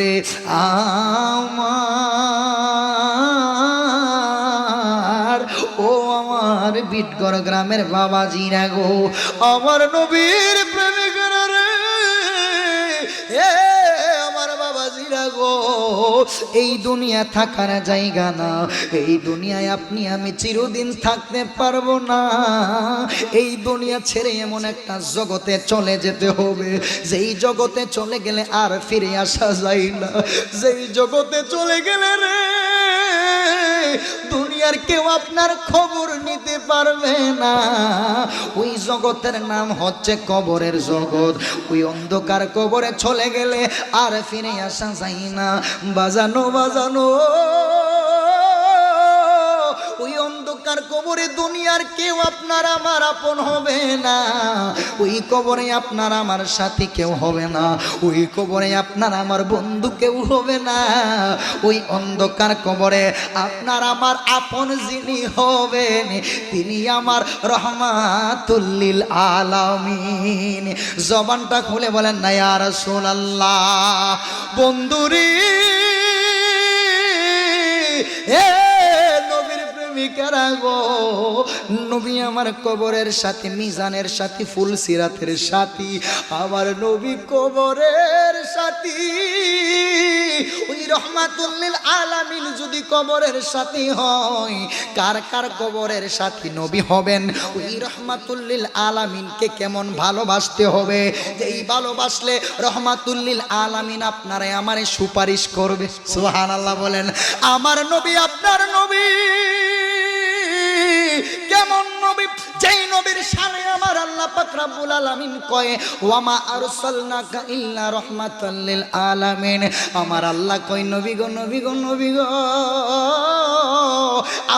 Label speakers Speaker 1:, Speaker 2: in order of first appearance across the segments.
Speaker 1: ওরে আমার ও আমার বিটগড় গ্রামের বাবাজিরা গো আমার নবীর এই দুনিয়া থাকার জায়গা না। এই দুনিয়ায় আপনি, আমি চিরদিন থাকতে পারব না। এই দুনিয়া ছেড়ে এমন একটা জগতে চলে যেতে হবে। যেই জগতে চলে গেলে আর ফিরে আসা যায় না। যেই জগতে চলে গেলে রে দুনিয়ার কেউ আপনার খবর নিতে পারবে না। ওই জগতের নাম হচ্ছে কবরের জগৎ। ওই অন্ধকার কবরে চলে গেলে আর ফিরে আসা যায় না। বাজানো বাজানো। কবরে দুনিয়ার কেউ আপনার, আমার আপন হবে না। ওই কবরে আপনার, আমার সাথী কেউ হবে না। ওই কবরে আপনার, আমার বন্ধু কেউ হবে না। ওই অন্ধকার কবরে আপনার, আমার আপন যিনি হবেন, তিনি আমার রহমাতুল্লিল আলামিন। জবানটা খুলে বলেন না ইয়ার সোনাল্লাহ বন্ধুরি, এ নবী আমার কবরের সাথে, মিজানের সাথে, ফুল সিরাতের সাথী, আমার নবী কবরের সাথী। ওই রহমাতুল্লিল আলামিন যদি কবরের সাথী হয়, কার কার কবরের সাথী নবী হবেন? ওই রহমাতুল্লিল আলামিনকে কেমন ভালোবাসতে হবে? যে এই ভালোবাসলে রহমাতুল্লিল আলামিন আপনারা আমারে সুপারিশ করবে। সুহান আল্লাহ বলেন, আমার নবী আপনার নবী। কেমন নবী? যেই নবীর সামনে আমার আল্লাহ পাক রাব্বুল আলামিন কয়, ওয়ামা আরসালনাকা ইল্লা রাহমাতাল লিল আলামিন। আমার আল্লাহ কয়, নবী গো নবী গো নবী গো,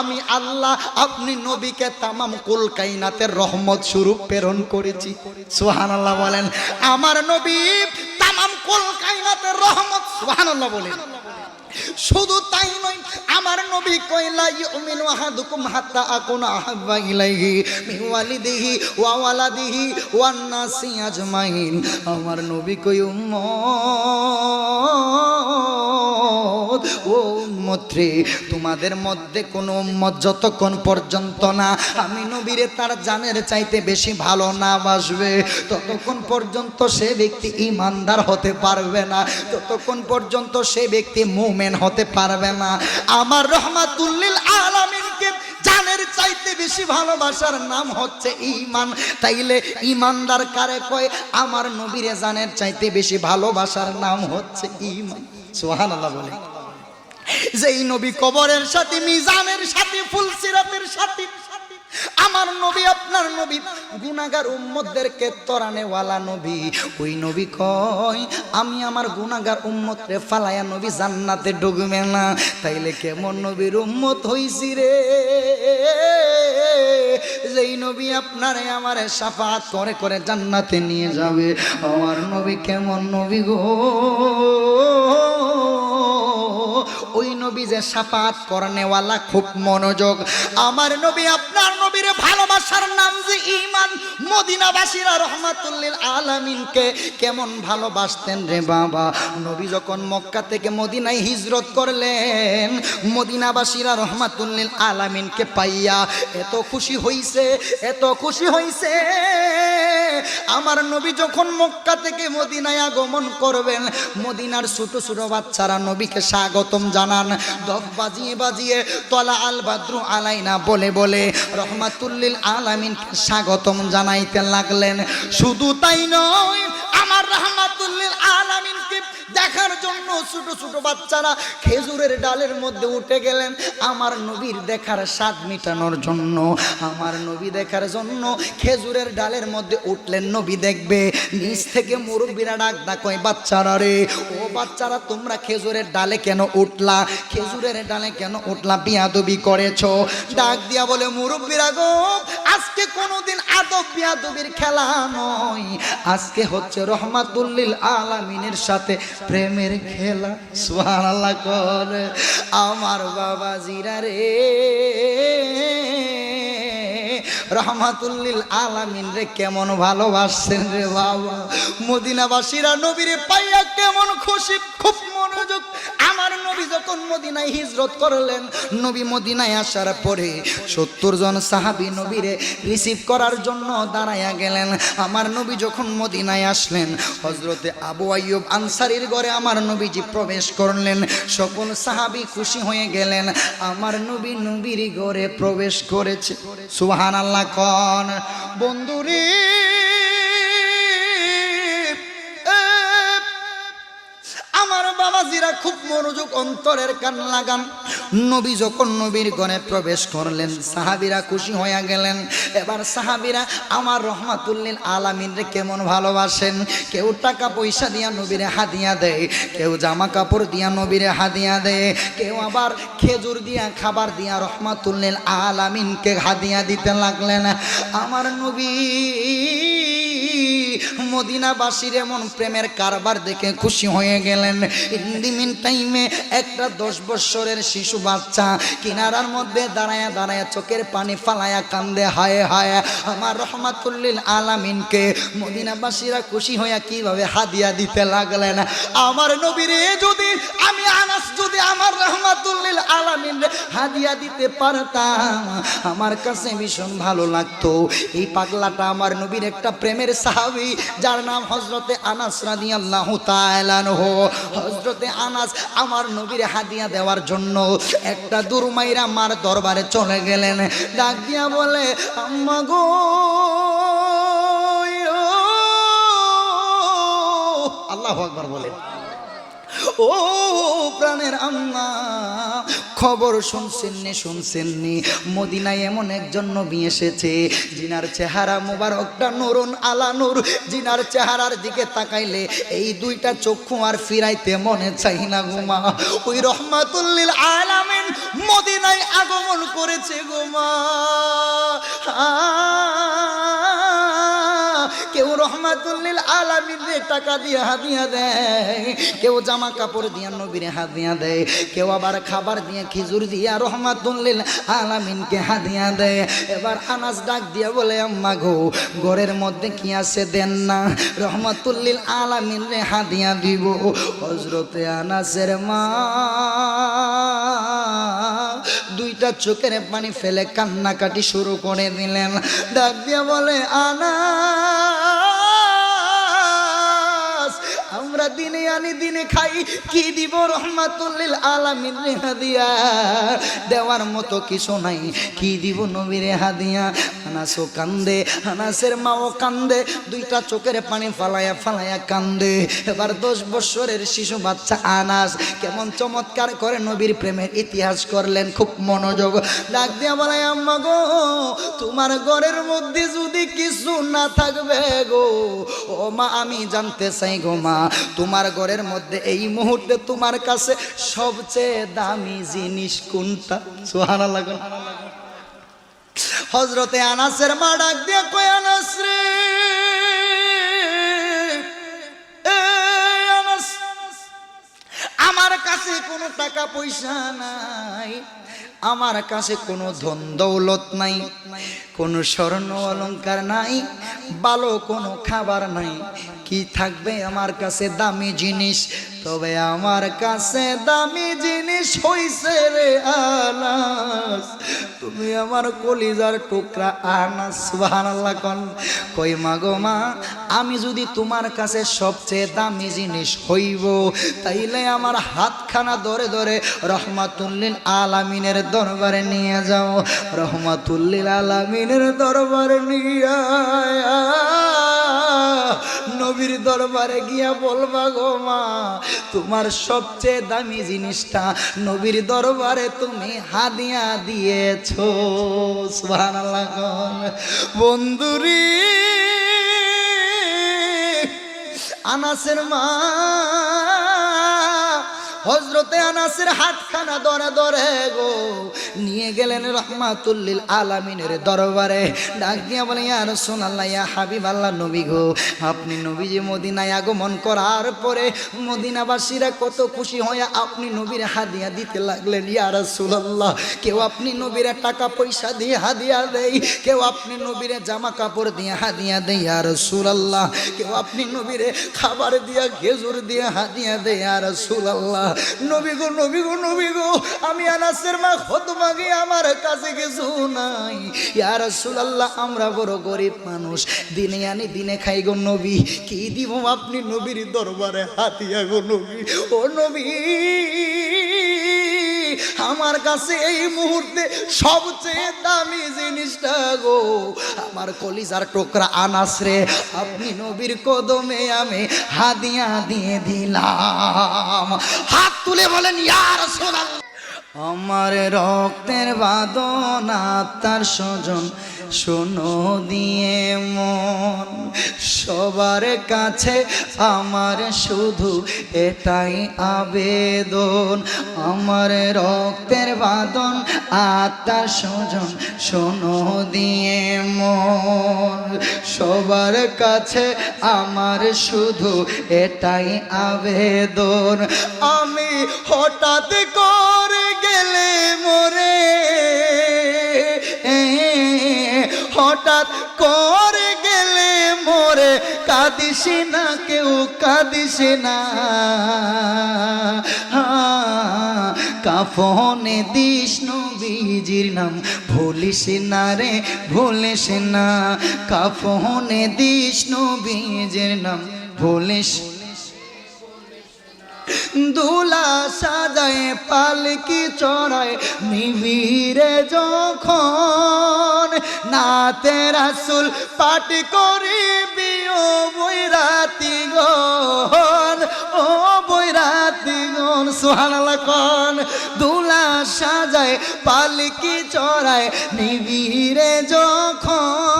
Speaker 1: আমি আল্লাহ, আপনি নবীকে তামাম কুল কাইনাতের রহমত স্বরূপ প্রেরণ করেছি। সুবহানাল্লাহ বলেন। আমার নবী তামাম কুল কাইনাতের রহমত, সুবহানাল্লাহ বলেন। শুধু তাই নয়, আমার নবী কইলা ইউমিনু আহাদুকুম হাত্তা আকুনা আহাব্বা ইলাইহি মিওয়ালিদিহি ওয়া ওয়ালাদিহি ওয়ান নাসি আজমাইন। আমার নবী কই উম্মত রে তোমাদের মধ্যে কোনো উম্মত যতক্ষণ পর্যন্ত না আমি নবীরে তার জানের চাইতে বেশি ভালো না বাসবে ততক্ষণ পর্যন্ত সে ব্যক্তি ইমানদার হতে পারবে না, ততক্ষণ পর্যন্ত সে ব্যক্তি মুমেন হতে পারবে না। আমার রহমাতুল্লিল আলামিনকে জানের চাইতে বেশি ভালোবাসার নাম হচ্ছে ইমান তাইলে ইমানদার কারে কয়, আমার নবীরে জানের চাইতে বেশি ভালোবাসার নাম হচ্ছে ইমান সুবহানাল্লাহ বলে। যেই নবী কবরের সাথে, মিজানের সাথে ফুলসিরাতের সাথে। আমার নবী, আপনার নবী গুনাগার উম্মতদেরকে তরানেওয়ালা নবী। ওই নবী কয়, আমি আমার গুনাগার উম্মতরে ফালায়া নবী জান্নাতে ডুববে না। তাইলে কেমন নবীর উম্মত হইছি রে? যেই নবী আপনারে আমারে সাফাত করে করে জান্নাতে নিয়ে যাবে। আমার নবী কেমন নবী গো? ওই নবী যে সাফাত করনেওয়ালা খুব মনোযোগ। আমার নবী আপনার নবীর ভালোবাসার নাম যে ইমান মদিনাবাসীরা রহমাতুল্লিল আলামিনকে কেমন ভালোবাসতেন রে বাবা? নবী যখন মক্কা থেকে মদিনায় হিজরত করলেন, মদিনাবাসীরা রহমাতুল্লিল আলামিনকে পাইয়া এত খুশি হইছে, এত খুশি হইছে। আমার নবী যখন মক্কা থেকে মদিনায় আগমন করবেন, মদিনার ছোট ছোট বাচ্চারা নবীকে স্বাগতম জানান। দফ বাজিয়ে বাজিয়ে তলা আল বাদ্রু আলাইনা বলে বলে, রহমাতুল্লিল আলামিনকে স্বাগতম জানাইতে লাগলেন। শুধু তাই নয় আমার রহমাতুল্লিল আলামিনকে দেখার জন্য ছোট ছোট বাচ্চারা খেজুরের ডালের মধ্যে উঠে গেলেন। আমার নবীর দেখার স্বাদ মিটানোর জন্য, আমার নবী দেখার জন্য খেজুরের ডালের মধ্যে উঠলেন। নবী দেখবে, নিচ থেকে মুরব্বীরা ডাক ডাকয়, বাচ্চারা রে, ও বাচ্চারা, তোমরা খেজুরের ডালে কেন উঠলা? খেজুরের ডালে কেন উঠলা? বিয়াদবি করেছ? ডাক দিয়া বলে, মুরব্বীরা গো, আজকে কোনোদিন আদব বিয়াদবির খেলা নয়। আজকে হচ্ছে রহমাতুল্লিল আলামিনের সাথে প্রেমের খেলা সোহানাল্লা করে। আমার বাবা জিরা রে। রহমাতুল্লিল আলামিন রে, কেমন ভালোবাসছেন রে বাবা। মদিনাবাসীরা নবীরে পাইয়া কেমন খুশি, খুব মনোযোগ যখন মদিনায় হিজরত করলেন, নবী মদিনায় আসার পরে সত্তর জন সাহাবি নবীরে রিসিভ করার জন্য দাঁড়াইয়া গেলেন। আমার নবী যখন মদিনায় আসলেন হজরতে আবু আয়ুব আনসারির ঘরে আমার নবীজি প্রবেশ করলেন। সকল সাহাবি খুশি হয়ে গেলেন। আমার নবী নবীর ঘরে প্রবেশ করেছে। সুহান আল্লাহ কন। বন্ধুরে আমার খুব মনোযোগ অন্তরের কান লাগান। নবী যখন নবীর গণে প্রবেশ করলেন, সাহাবিরা খুশি হয়ে গেলেন। এবার সাহাবিরা, আমার রহমাতুল্লিল আলামিনরে কেমন ভালোবাসেন? কেউ টাকা পয়সা দিয়া নবীরে হাদিয়া দেয় কেউ জামা কাপড় দিয়া নবীরে হাদিয়া দেয় কেউ আবার খেজুর দিয়া খাবার দিয়া রহমাতুল্লিল আলামিনকে হাদিয়া দিতে লাগলেন। আমার নবী মদিনাবাসীর এমন প্রেমের কারবার দেখে খুশি হয়ে গেলেন। ইন্দিমিন টাইমে একটা দশ বৎসরের শিশু বাচ্চা কিনারার মধ্যে দাঁড়ায়া দাঁড়ায়া চোখের পানি ফালায়া কান্দে, হায় হায়। আমার রহমাতুল্লিল আলামিনকে মদিনাবাসীরা খুশি হইয়া কীভাবে হাদিয়া দিতে লাগলেন? আমার নবীরে যদি, আমি আনাস যদি আমার রহমাতুল্লিল আলামিন হাদিয়া দিতে পারতাম, আমার কাছে ভীষণ ভালো লাগতো। এই পাগলাটা আমার নবীর একটা প্রেমের সাহাবি যার নাম হজরতে আনাস হজরতে আনাস আমার নবীর হাদিয়া দেওয়ার জন্য একটা দুরমাইরা আমার দরবারে চলে গেলেন। ডাক দিয়া বলে, আম্মা গো আল্লাহ আকবার বলেন ও প্রাণের আম্মা খবর শুনছেননি শুনছেননি। মদিনায় এমন একজন নবী এসেছে, জিনার চেহারা মোবারকটা নুরুন আলা নূর। জিনার চেহারার দিকে তাকাইলে এই দুইটা চক্ষু আর ফিরাইতে মনে চাই না গোমা ওই রহমাতুল্লিল আলামিন মদিনায় আগমন করেছে গোমা কেউ রহমাতুল্লিল আলামিনে টাকা দিয়ে হাদিয়া দেয় কেউ জামা কাপড় দিয়ে নবীরে হাদিয়া দেয় কেউ আবার খাবার দিয়ে খিজুর দিয়া রহমাতুল্লিল আলামিনকে হাদিয়া দেয় এবার আনাজ ডাক দিয়া বলে, আম্মা গো, ঘরের মধ্যে কি আছে দেন না? রহমাতুল্লিল আলামিন রে হাদিয়া দিব। হজরতে আনাসের মা দুইটা চোখের পানি ফেলে কান্নাকাটি শুরু করে দিলেন। ডাক দিয়া বলে আনা আমরা দিনে আনি দিনে খাই। কি দিব রহমাতুল্লিল আলামিন হাদিয়া? দেওয়ার মতো কিছু নাই। কি দিব নবীরে হাদিয়া? আনাসও কান্দে, আনাসের মাও কান্দে, দুইটা চোখের পানি ফালায়া ফালায়া কান্দে। এবার দশ বছরের শিশু বাচ্চা আনাস কেমন চমৎকার করে নবীর প্রেমের ইতিহাস করলেন, খুব মনোযোগ। ডাক দিয়া বলে আম্মা গো, তোমার ঘরের মধ্যে যদি কিছু না থাকবে গো, ও মা, আমি জানতে চাই গো মা তোমার ঘরের মধ্যে এই মুহূর্তে তোমার কাছে সবচেয়ে দামি জিনিস কোনটা? সোহানা লাগুন হজরতে আনাসের মা ডাক দিয়ে কয়, আনাস রে। আমার কাছে কোনো টাকা পয়সা নাই। আমার কাছে কোনো ধন দৌলত নাই, কোনো স্বর্ণ অলঙ্কার নাই, ভালো কোনো খাবার নাই। কি থাকবে আমার কাছে দামি জিনিস? তবে আমার কাছে দামি জিনিস হইছে রে আনাস তুমি আমার কলিজার টুকরা আনাস সুবহানাল্লাহ কোন কই মা গো মা, আমি যদি তোমার কাছে সবচেয়ে দামি জিনিস হইব, তাইলে আমার হাতখানা ধরে ধরে রহমাতুল্লিল আলামিনের দরবারে নিয়ে যাও রহমাতুল্লিল আলামিনের দরবারে নিয়ে। নবীর দরবারে গিয়া বলবা গো মা, তোমার সবচেয়ে দামি জিনিসটা নবীর দরবারে তুমি হাদিয়া দিয়েছ। সুবহানাল্লাহ বন্ধুরি আনাসের মা হজরতে আনাসের হাতখানা ধরে দরে গো। নিয়ে গেলেন রহমাতুল্লিল আলামিনের দরবারে। ডাক দিয়া বলে, ইয়া রাসূলুল্লাহ, ইয়া হাবিব আল্লাহ নবী গো, আপনি নবীজি মদিনায় আগমন করার পরে মদিনাবাসীরা কত খুশি হয়ে আপনি নবীর হাদিয়া দিতে লাগলেন। ইয়া রাসূলুল্লাহ, কেউ আপনি নবীর টাকা পয়সা দিয়ে হাদিয়া দেয়, কেউ আপনি নবীরে জামা কাপড় দিয়ে হাদিয়া দেয়। ইয়া রাসূলুল্লাহ, কেউ আপনি নবীরে খাবার দিয়া খেজুর দিয়ে হাদিয়া দেয়। ইয়া রাসূলুল্লাহ নবী গো নবী গো নবী গো, আমি আনাসের মা কত গিয়ে আমার কাছে কিছু নাই? ইয়া রাসূলুল্লাহ, আমরা বড় গরিব মানুষ, দিনে আনি দিনে খাই গো নবী। কি দিব আপনি নবীর দরবারে হাতিয়া গো নবী? ও নবী আমার কাছে এই মুহূর্তে সবচেয়ে দামি জিনিসটা গো। আমার কলিজার টোকরা আনাস রে, আপনি নবীর কদমে আমি হাদিয়া দিয়ে দিলাম। হাত তুলে বলেন ইয়ার সোনা আমার রক্তের বাদন তার স্বজন শোনো, দিয়ে মন। সবার কাছে আমার শুধু এটাই আবেদন। আমার রক্তের বাদন আত্মার স্বজন, শোনো, দিয়ে মন। সবার কাছে আমার শুধু এটাই আবেদন। আমি হঠাৎ করে হঠাৎ করে গেলে মোরে কাঁদিস না, কেউ কাঁদিস না। কাফনে দিষ্ণু নবীজির নাম, ভুলিস না রে, ভুলিস না। কাফনে দিষ্ণু নবীজির নাম, ভুলিস দুলা সাজায়, পালকি চড়ায় নিবিরে যখন নাতে রাসুল পাঠ করিবি, ও বৈরাতি গন ও বৈরাতি গন সোহানালা কন, দুলা সাজায়, পালকি চড়ায় নিবিরে যখন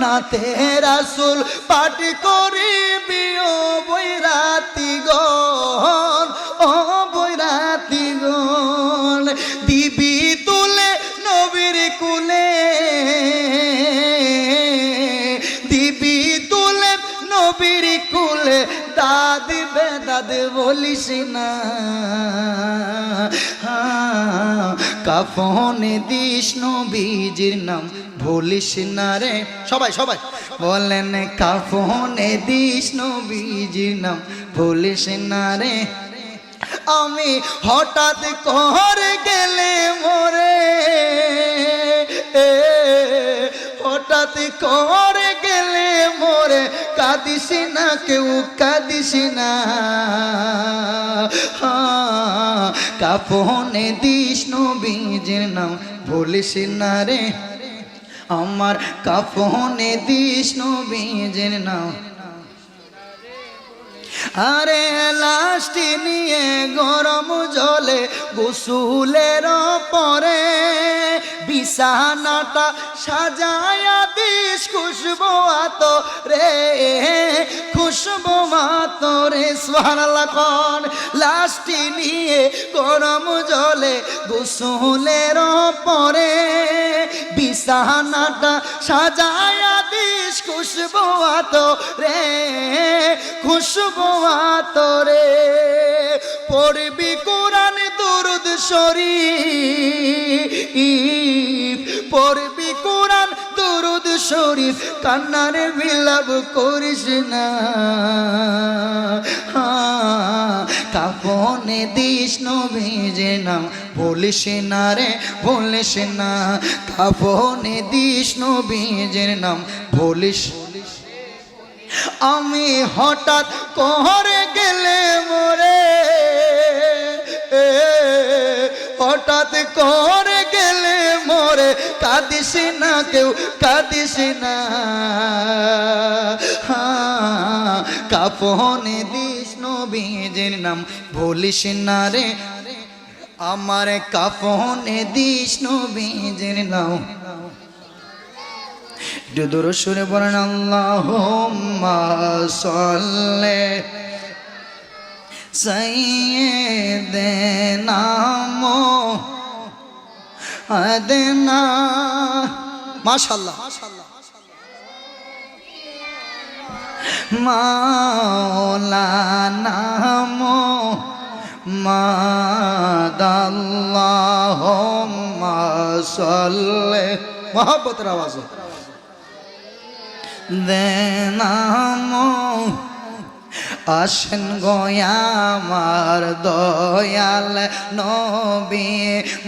Speaker 1: নাতে রাসুল পাঠ করিবি, ও বৈরাতি গন ও বৈরাতি গন দিবি তুলে নবীর কুলে, দিবি তুলে নবীর কুলে দাদি বেদাদ বলিস না। কাফনে দিস নবীজির নাম? ভুলিস না রে। সবাই সবাই। বলেন কাফনে দিস নবীজির নাম? ভুলিস না রে। আমি হঠাৎ করে গেলে মরে। হঠাৎ করে গেলে মরে। কাঁদিস না কেউ কাঁদিস না। হ্যাঁ, কাপনে দিস নবীজির নাম বলিস না রে। আমার কাপনে দিস নবীজির নাম। আরে লাস্টি নিয়ে গরম জলে গোসুলের পরে বিছানাটা সাজায়া দিস খুশবো আত রে, খুশবো মাত রে। সোহানালাখন লাস্টি নিয়ে গরম জলে গোসুলের পরে বিছানাটা সাজায়া খুশবো আত রে খুশবো আত রে। পড়বি কোরআন দুরুদ শরীফ পড়বি কোরআন দুরুদ শরীফ কান্নার বিলাপ করিস না। হ্যাঁ, কাপনে দিস নবীজে নাম। বলিস না রে বলিস না। কাপনে দিস নবীজের নাম। বলিস। আমি হঠাৎ করে গেলে মরে। হঠাৎ করে গেলে মরে। কাঁদিস না কেউ কাঁদিস না। হ্যাঁ, কাপনে দিস নবীজের নাম বলিস না রে। আমার কাপনে দিস নবীজের নাম। একটু দূর সুরে বলেন আল্লাহ মাওলানা মো মাদাল্লাহুম্মা সাল্লি। মহব্বতের আওয়াজ। দেনাম আসেন গয়ামার দয়াল নবী।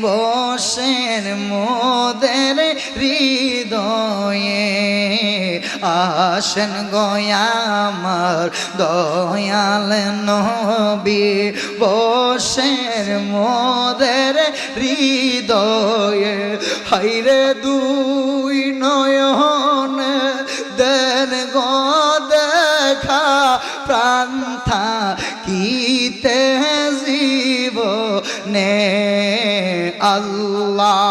Speaker 1: বসেন মোদের হৃদয়ে। আসেন গয়ামার দয়াল নবী। বসেন মোদের হৃদয়ে। হাইরে দুই নয়ন দেন গো দেখা প্রান্থা কিতে জীব নে আল্লাহ